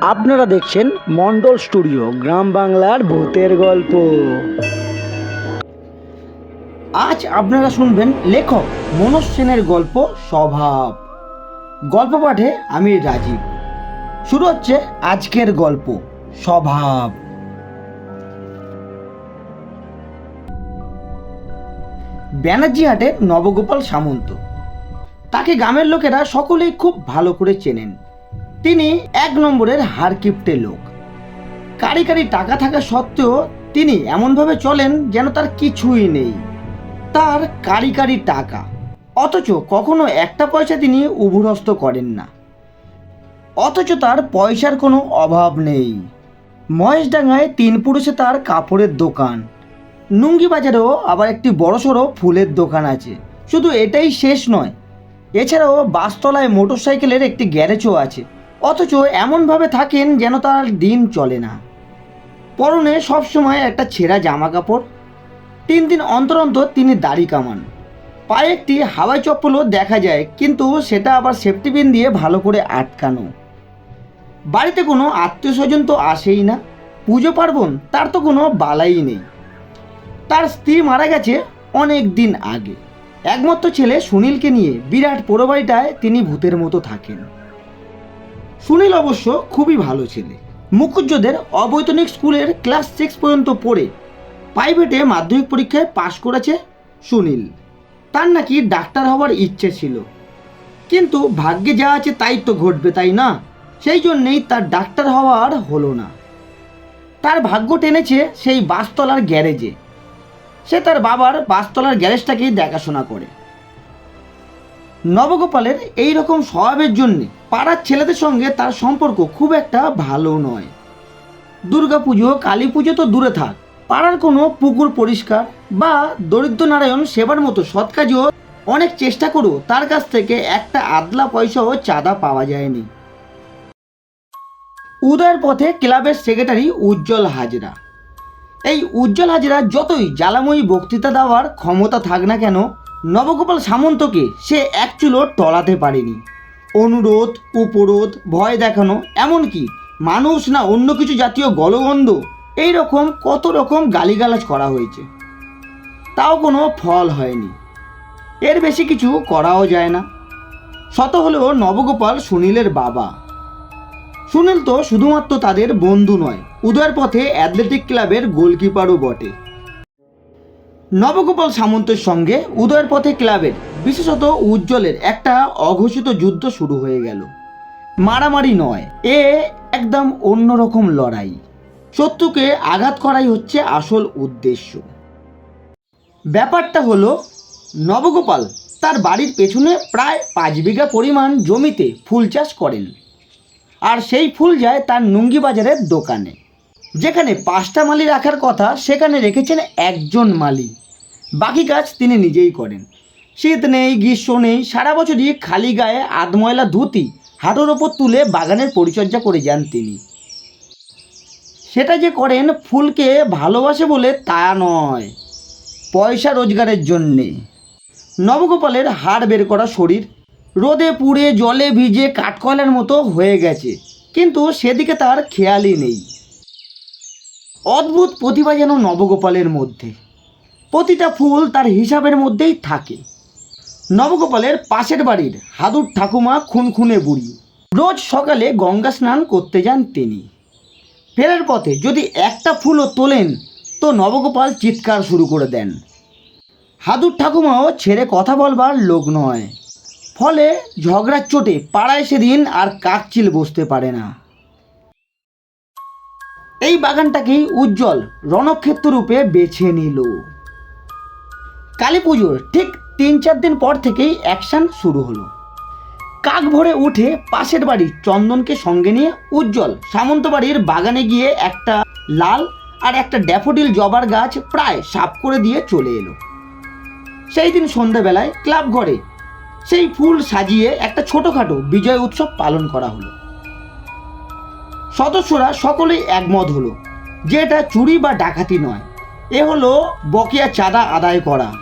আপনারা দেখছেন মন্ডল স্টুডিও, গ্রাম বাংলার ভূতের গল্প। আজ আপনারা শুনবেন লেখক মনোজ সেনের গল্প স্বভাব। গল্প পাঠে আমি রাজীব। শুরু হচ্ছে আজকের গল্প, স্বভাব। ব্যানার্জি হাটে নবগোপাল সামন্ত। তাকে গ্রামের লোকেরা সকলেই খুব ভালো করে চেনেন। তিনি এক নম্বরের হারকিপ্টে লোক। কারি কারি টাকা থাকা সত্ত্বেও তিনি এমনভাবে চলেন যেন তার কিছুই নেই। তার কারি কারি টাকা। অথচ কখনো একটা পয়সা তিনি উভুরস্ত করেন না। অথচ তার পয়সার কোনো অভাব নেই। মহেশডাঙ্গায় তিন পুরুষে তার কাপড়ের দোকান। নুঙ্গি বাজারেও আবার একটি বড়সড় ফুলের দোকান আছে। শুধু এটাই শেষ নয়, এছাড়াও বাসতলায় মোটরসাইকেলের একটি গ্যারেজও আছে। অথচ এমনভাবে থাকেন যেন তার দিন চলে না। পরনে সবসময় একটা ছেঁড়া জামা কাপড় তিন দিন অন্তর অন্তর তিনি দাড়ি কামান। পায়ে একটি হাওয়াই চপ্পলও দেখা যায়, কিন্তু সেটা আবার সেফটি পিন দিয়ে ভালো করে আটকানো। বাড়িতে কোনো আত্মীয় স্বজন তো আসেই না। পুজো পার্বণ, তার তো কোনো বালাই নেই। তার স্ত্রী মারা গেছে অনেক দিন আগে। একমাত্র ছেলে সুনীলকে নিয়ে বিরাট পোড়োবাড়িটায় তিনি ভূতের মতো থাকেন। সুনীল অবশ্য খুবই ভালো ছেলে। মুখুজ্জদের অবৈতনিক স্কুলের ক্লাস সিক্স পর্যন্ত পড়ে প্রাইভেটে মাধ্যমিক পরীক্ষায় পাশ করেছে সুনীল। তার নাকি ডাক্তার হওয়ার ইচ্ছে ছিল। কিন্তু ভাগ্যে যা আছে তাই তো ঘটবে, তাই না? সেই জন্যেই তার ডাক্তার হওয়ার হলো না। তার ভাগ্য টেনেছে সেই বাসতলার গ্যারেজে। সে তার বাবার বাসতলার গ্যারেজটাকেই দেখাশোনা করে। নবগোপালের এই রকম স্বভাবের জন্য পাড়ার ছেলেদের সঙ্গে তার সম্পর্ক খুব একটা ভালো নয়। দুর্গাপুজো কালী পুজো তো দূরে থাক। পাড়ার কোনো পুকুর পরিষ্কার বা দরিদ্র নারায়ণ সেবার মতো সৎ কাজও অনেক চেষ্টা করেও তার কাছ থেকে একটা আদলা পয়সাও চাঁদা পাওয়া যায়নি। উদয়ের পথে ক্লাবের সেক্রেটারি উজ্জ্বল হাজরা। এই উজ্জ্বল হাজরা যতই জ্বালাময়ী বক্তৃতা দেওয়ার ক্ষমতা থাক না কেন নবগোপাল সামন্তকে সে এক চুলো টলাতে পারেনি। অনুরোধ, উপরোধ, ভয় দেখানো, এমনকি মানুষ না অন্য কিছু জাতীয় গলগন্ধ এই রকম কত রকম গালিগালাজ করা হয়েছে। তাও কোনো ফল হয়নি। এর বেশি কিছু করাও যায় না। শত হলেও নবগোপাল সুনীলের বাবা। সুনীল তো শুধুমাত্র তাদের বন্ধু নয়, উদয়ের পথে অ্যাথলেটিক ক্লাবের গোলকিপারও বটে। নবগোপাল সামন্তের সঙ্গে উদয়ের পথে ক্লাবের, বিশেষত উজ্জ্বলের একটা অঘোষিত যুদ্ধ শুরু হয়ে গেল। মারামারি নয়, এ একদম অন্যরকম লড়াই। শত্রুকে আঘাত করাই হচ্ছে আসল উদ্দেশ্য। ব্যাপারটা হলো, নবগোপাল তার বাড়ির পেছনে প্রায় পাঁচ বিঘা পরিমাণ জমিতে ফুল চাষ করেন। আর সেই ফুল যায় তার নুঙ্গি বাজারের দোকানে। যেখানে পাঁচটা মালি রাখার কথা, সেখানে রেখেছেন একজন মালি। বাকি কাজ তিনি নিজেই করেন। শীত নেই, গ্রীষ্ম নেই, সারা বছরই খালি গায়ে আধময়লা ধুতি হাঁটুর ওপর তুলে বাগানের পরিচর্যা করে যান তিনি। সেটা যে করেন ফুলকে ভালোবাসে বলে তা নয়, পয়সা রোজগারের জন্যে। নবগোপালের হাড় বের করা শরীর রোদে পুড়ে জলে ভিজে কাঠকয়লার মতো হয়ে গেছে, কিন্তু সেদিকে তার খেয়ালই নেই। অদ্ভুত প্রতিভা যেন নবগোপালের মধ্যে। প্রতিটা ফুল তার হিসাবের মধ্যেই থাকে। নবগোপালের পাশের বাড়ির হাদুর ঠাকুমা খুনখুনে বুড়ি। রোজ সকালে গঙ্গা স্নান করতে যান তিনি। ফেরার পথে যদি একটা ফুলও তোলেন, তো নবগোপাল চিৎকার শুরু করে দেন। হাদুর ঠাকুমাও ছেড়ে কথা বলবার লোক নয়। ফলে ঝগড়ার চোটে পাড়ায় সেদিন আর কাকচিল বসতে পারে না। এই বাগানটাকেই উজ্জ্বল রণক্ষেত্র রূপে বেছে নিল। কালী পুজোর ঠিক তিন চার দিন পর থেকেই অ্যাকশন শুরু হলো। কাক ভরে উঠে পাশের বাড়ির চন্দনকে সঙ্গে নিয়ে উজ্জ্বল সামন্ত বাড়ির বাগানে গিয়ে একটা লাল আর একটা ড্যাফোডিল জবার গাছ প্রায় সাফ করে দিয়ে চলে এলো। সেই দিন সন্ধ্যাবেলায় ক্লাব ঘরে সেই ফুল সাজিয়ে একটা ছোটোখাটো বিজয় উৎসব পালন করা হলো। সদস্যরা সকলেই একমত হলো যে এটা চুরি বা ডাকাতি নয়। এ হলো বকেয়া চাঁদা আদায় করা।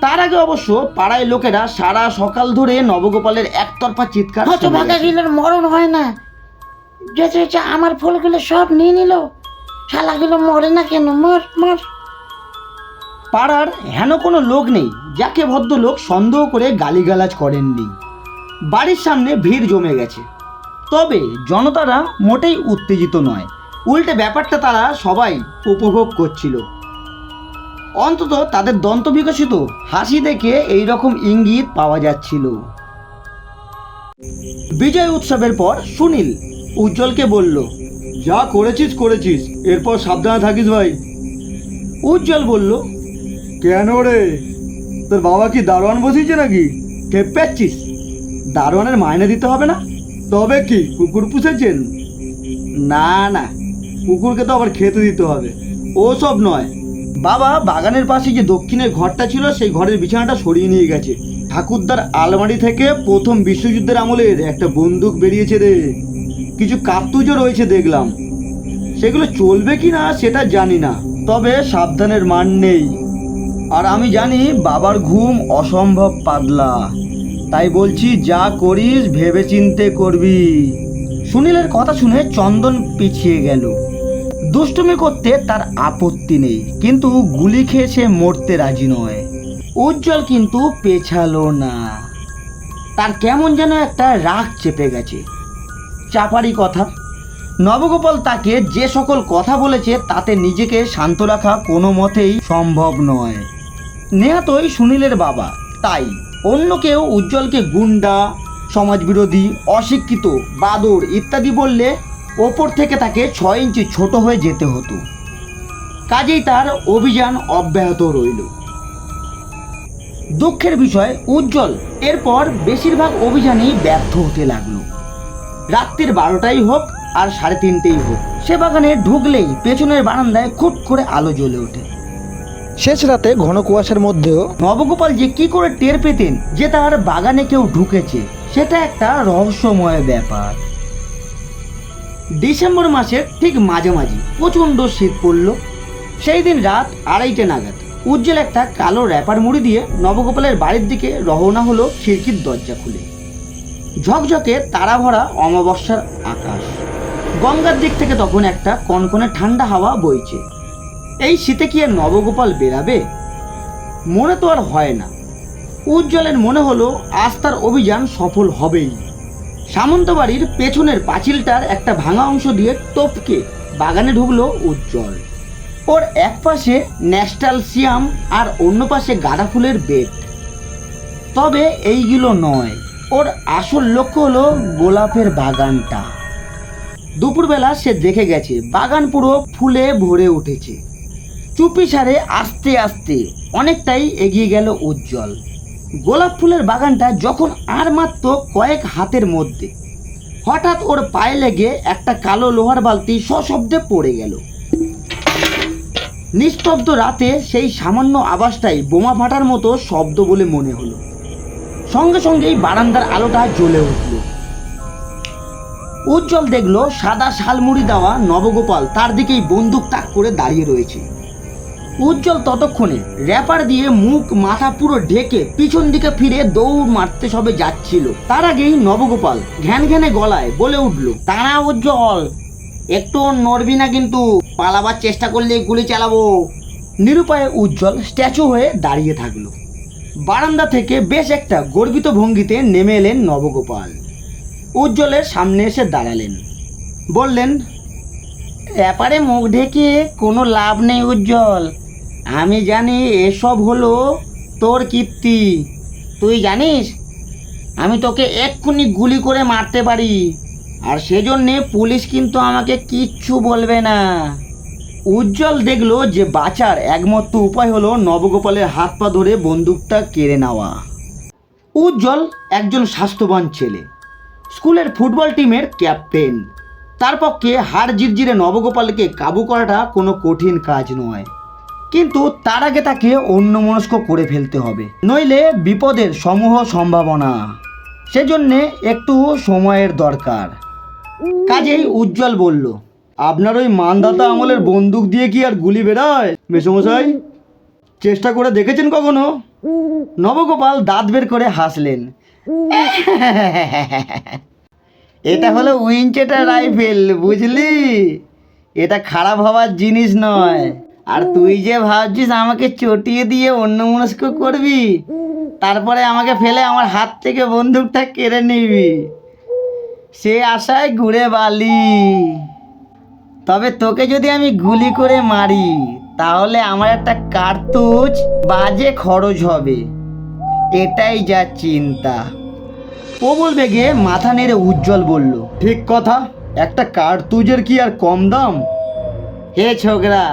তার আগে অবশ্য পাড়ায় লোকেরা সারা সকাল ধরে নবগোপালের একতরফা চিৎকার শুনে হতভাগা গেছে। গিলের মরণ হয় না। যে যে আমার ফুলগুলো সব নিয়ে নিল। শালাগুলো মরে না কেন? মর মর। পাড়ার হেন কোনো লোক নেই যাকে ভদ্রলোক সন্দেহ করে গালিগালাজ করেননি। বাড়ির সামনে ভিড় জমে গেছে। তবে জনতারা মোটেই উত্তেজিত নয়। উল্টে ব্যাপারটা তারা সবাই উপভোগ করছিল। অন্তত তাদের দন্ত বিকশিত হাসি দেখে এই রকম ইঙ্গিত পাওয়া যাচ্ছিল। বিজয় উৎসবের পর সুনীল উজ্জ্বলকে বলল যা করেছিস করেছিস এরপর সাবধানে থাকিস ভাই। উজ্জ্বল বলল কেন রে? তোর বাবা কি দারোয়ান বসিয়েছে নাকি? টেপ পাচ্ছিস? দারোয়ানের মাইনে দিতে হবে না? তবে কি কুকুর পুষেছেন? না না, কুকুরকে তো আবার খেতে দিতে হবে। ও সব নয়। বাবা, বাগানের পাশে যে দক্ষিণের ঘরটা ছিল, সেই ঘরের বিছানাটা সরিয়ে নিয়ে গেছে। ঠাকুরদার আলমারি থেকে প্রথম বিশ্বযুদ্ধের আমলের একটা বন্দুক বেরিয়েছে রে। কিছু কার্তুজও রয়েছে দেখলাম। সেগুলো চলবে কি না, সেটা জানি না। তবে সাবধানের মান নেই। আর আমি জানি, বাবার ঘুম অসম্ভব পাতলা। তাই বলছি, যা করিস ভেবে চিনতে করবি। সুনীলের কথা শুনে চন্দন পিছিয়ে গেল। দুষ্টুমি করতে তার আপত্তি নেই, কিন্তু গুলি খেয়ে সে মরতে রাজি নয়। উজ্জ্বল কিন্তু পেছালো না। তার কেমন যেন একটা রাগ চেপে গেছে। চাপারি কথা। নবগোপাল তাকে যে সকল কথা বলেছে, তাতে নিজেকে শান্ত রাখা কোনো মতেই সম্ভব নয়। নেহাতই সুনীলের বাবা, তাই। অন্য কেউ উজ্জ্বলকে গুন্ডা, সমাজবিরোধী, অশিক্ষিত বাদর ইত্যাদি বললে ওপর থেকে তাকে ছয় ইঞ্চি ছোট হয়ে যেতে হতো। কাজেই তার অভিযান অব্যাহত রইল। দুঃখের বিষয়, উজ্জ্বল এরপর বেশিরভাগ অভিযানেই ব্যর্থ হতে লাগল। রাত্রির বারোটাই হোক আর সাড়ে তিনটেই হোক, সে বাগানে ঢুকলেই পেছনের বারান্দায় খুট করে আলো জ্বলে ওঠে। শেষ রাতে ঘন কুয়াশার মধ্যেও নবগোপাল যে কি করে টের পেতেন যে তার বাগানে কেউ ঢুকেছে, সেটা একটা রহস্যময় ব্যাপার। ডিসেম্বর মাসের ঠিক মাঝামাঝি প্রচণ্ড শীত পড়ল। সেই দিন রাত আড়াইটে নাগাদ উজ্জ্বল একটা কালো র্যাপার মুড়ি দিয়ে নবগোপালের বাড়ির দিকে রওনা হলো খিড়কির দরজা খুলে। ঝকঝকে তারা ভরা অমাবস্যার আকাশ। গঙ্গার দিক থেকে তখন একটা কনকনে ঠান্ডা হাওয়া বইছে। এই শীতে কি আর নবগোপাল বেরাবে? মনে তো আর হয় না। উজ্জ্বলের মনে হলো আজ তার অভিযান সফল হবেই। সামন্তবাড়ির পেছনের পাঁচিলটার একটা ভাঙা অংশ দিয়ে টপকে বাগানে ঢুকলো উজ্জ্বল। ওর এক পাশে ন্যাস্টাল সিয়াম আর অন্য পাশে গাঁদা ফুলের বেড তবে এইগুলো নয়, ওর আসল লক্ষ্য হলো গোলাপের বাগানটা। দুপুরবেলা সে দেখে গেছে, বাগান পুরো ফুলে ভরে উঠেছে। চুপি সারে আস্তে আস্তে অনেকটাই এগিয়ে গেল উজ্জ্বল। গোলাপ ফুলের বাগানটা যখন আর মাত্র কয়েক হাতের মধ্যে। হঠাৎ ওর পায়ে লেগে একটা কালো লোহার বালতি সশব্দে পড়ে গেল। নিস্তব্ধ রাতে সেই সামান্য আওয়াজটাই বোমা ফাটার মতো শব্দ বলে মনে হলো। সঙ্গে সঙ্গেই বারান্দার আলোটা জ্বলে উঠল। উজ্জ্বল দেখল সাদা শালমুড়ি দেওয়া নবগোপাল তার দিকেই বন্দুক তাক করে দাঁড়িয়ে রয়েছে। উজ্জ্বল ততক্ষণে। র্যাপার দিয়ে মুখ, মাথা পুরো ঢেকে পিছন দিকে ফিরে দৌড় মারতে সবে যাচ্ছিল। তার আগেই নবগোপাল ঘ্যান ঘ্যানে গলায় বলে উঠল তারা উজ্জ্বল, একটু নড়বি না কিন্তু, পালাবার চেষ্টা করলে গুলি চালাবো। নিরুপায়ে উজ্জ্বল স্ট্যাচু হয়ে দাঁড়িয়ে থাকল। বারান্দা থেকে বেশ একটা গর্বিত ভঙ্গিতে নেমে এলেন নবগোপাল। উজ্জ্বলের সামনে এসে দাঁড়ালেন। বললেন ব্যাপারে মুখ ঢেকে কোনো লাভ নেই উজ্জ্বল। আমি জানি এসব হলো তোর কীর্তি। তুই জানিস? আমি তোকে এক্ষুনি গুলি করে মারতে পারি। আর সেজন্যে পুলিশ কিন্তু আমাকে কিচ্ছু বলবে না। উজ্জ্বল দেখল যে বাঁচার একমাত্র উপায় হলো নবগোপালের হাত পা ধরে বন্দুকটা কেড়ে নেওয়া। উজ্জ্বল একজন স্বাস্থ্যবান ছেলে। স্কুলের ফুটবল টিমের ক্যাপ্টেন। তার পক্ষে হাড় জিরজিরে নবগোপালকে কাবু করাটা কোনো কঠিন কাজ নয়। কিন্তু তার আগে তাকে অন্যমনস্ক করে ফেলতে হবে। নইলে বিপদের সমূহ সম্ভাবনা। সেজন্যে একটু সময়ের দরকার। কাজেই উজ্জ্বল বলল, আপনার ওই মানদাতা আমলের বন্দুক দিয়ে কি আর গুলি বেরোয়? মেসমশাই, চেষ্টা করে দেখেছেন কখনো? নবগোপাল দাঁত বের করে হাসলেন। এটা হলো উইনচেটার রাইফেল বুঝলি? এটা খারাপ হওয়ার জিনিস নয়। আর তুই যে ভাবছিস আমাকে চটিয়ে দিয়ে অন্য মনস্ক করবি তারপরে আমাকে ফেলে আমার হাত থেকে বন্দুকটা কেড়ে নিবি। সে আশায় ঘুরে বালি। তবে তোকে যদি আমি গুলি করে মারি তাহলে আমার একটা কার্তুজ বাজে খরচ হবে। এটাই যা চিন্তা। প্রবল বেগে মাথা নেড়ে উজ্জ্বল বলল, ঠিক কথা, একটা কার্তুজের কি আর কম দাম? হে ছোকরা,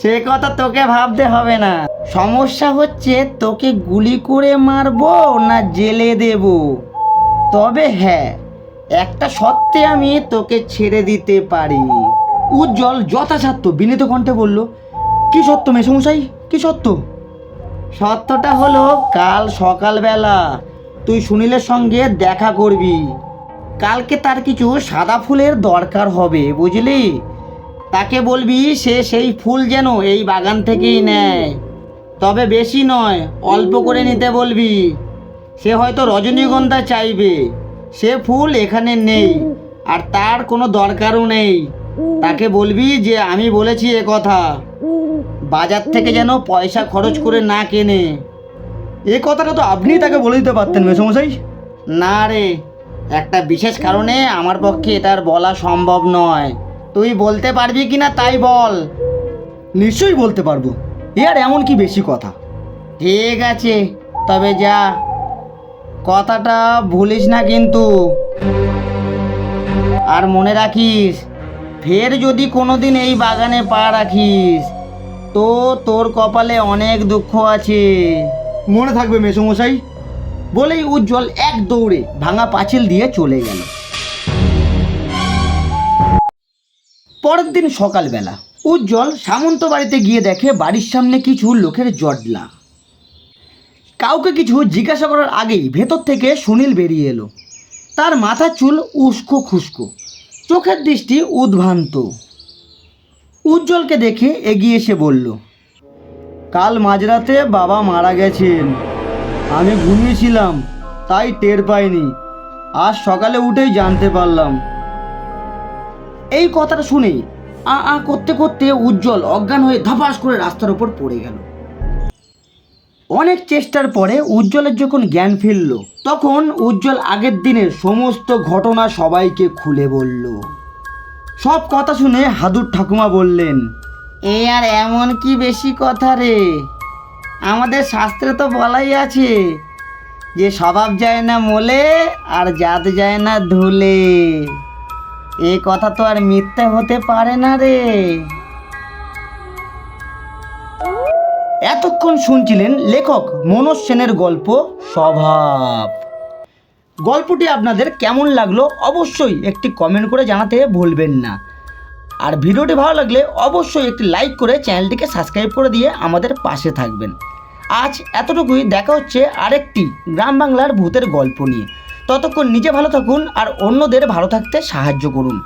সে কথা তোকে ভাবতে হবে না। সমস্যা হচ্ছে তোকে গুলি করে মারবো না জেলে দেব। তবে হ্যাঁ একটা সত্ত্বে আমি তোকে ছেড়ে দিতে পারি। উজ্জ্বল যথাসাধ্য বিনীত কণ্ঠে বলল, কি সত্য মেসমশাই কি সত্য? সত্যটা হলো কাল সকালবেলা তুই সুনীলের সঙ্গে দেখা করবি। কালকে তার কিছু সাদা ফুলের দরকার হবে, বুঝলি? তাকে বলবি সে সেই ফুল যেন এই বাগান থেকেই নেয়। তবে বেশি নয়, অল্প করে নিতে বলবি। সে হয়তো রজনীগন্ধা চাইবে। সে ফুল এখানে নেই, আর তার কোনো দরকারও নেই। তাকে বলবি যে আমি বলেছি এ কথা। বাজার থেকে যেন পয়সা খরচ করে না কেনে। এ কথাটা তো আপনি তাকে বলে দিতে পারতেন মেসমশাই। না রে একটা বিশেষ কারণে আমার পক্ষে এটার বলা সম্ভব নয়। তুই বলতে পারবি কি না তাই বল। নিশ্চয়ই বলতে পারব। এ আর এমন কি বেশি কথা? ঠিক আছে তবে যা। কথাটা ভুলিস না কিন্তু। আর মনে রাখিস ফের যদি কোনোদিন এই বাগানে পা রাখিস তো তোর কপালে অনেক দুঃখ আছে। মনে থাকবে মেসমশাই। বলেই উজ্জ্বল এক দৌড়ে ভাঙা পাঁচিল দিয়ে চলে গেল। পরের দিন সকালবেলা উজ্জ্বল সামন্ত বাড়িতে গিয়ে দেখে বাড়ির সামনে কিছু লোকের জটলা। কাউকে কিছু জিজ্ঞাসা করার আগেই ভেতর থেকে সুনীল বেরিয়ে এলো। তার মাথার চুল উস্কো খুস্কো, চোখের দৃষ্টি উদ্ভ্রান্ত। উজ্জ্বলকে দেখে এগিয়ে এসে বলল কাল মাঝরাতে বাবা মারা গেছেন। আমি ঘুমিয়েছিলাম, তাই টের পাইনি। আজ সকালে উঠেই জানতে পারলাম। এই কথাটা শুনে আ আ করতে করতে উজ্জ্বল অজ্ঞান হয়ে ধপাস করে রাস্তার উপর পড়ে গেল। অনেক চেষ্টার পরে উজ্জ্বলের যখন জ্ঞান ফিরল, তখন উজ্জ্বল আগের দিনের সমস্ত ঘটনা সবাইকে খুলে বলল। সব কথা শুনে হাদুর ঠাকুমা বললেন এ আর এমন কি বেশি কথা রে? আমাদের শাস্ত্রে তো বলাই আছে, যে স্বভাব যায় না মোলে আর জাত যায় না ধুলে। এ কথা তো আর মিথ্যা হতে পারে না রে। এতক্ষণ শুনছিলেন লেখক মনোজ সেনের গল্প স্বভাব। গল্পটি আপনাদের কেমন লাগল অবশ্যই একটি কমেন্ট করে জানাতে ভুলবেন না। আর ভিডিওটি ভালো লাগলে অবশ্যই একটি লাইক করে চ্যানেলটিকে সাবস্ক্রাইব করে দিয়ে আমাদের পাশে থাকবেন। আজ এতটুকুই, দেখা হচ্ছে আরেকটি গ্রাম বাংলার ভূতের গল্প নিয়ে। ততক্ষণ নিজে ভালো থাকুন আর অন্যদের ভালো থাকতে সাহায্য করুন।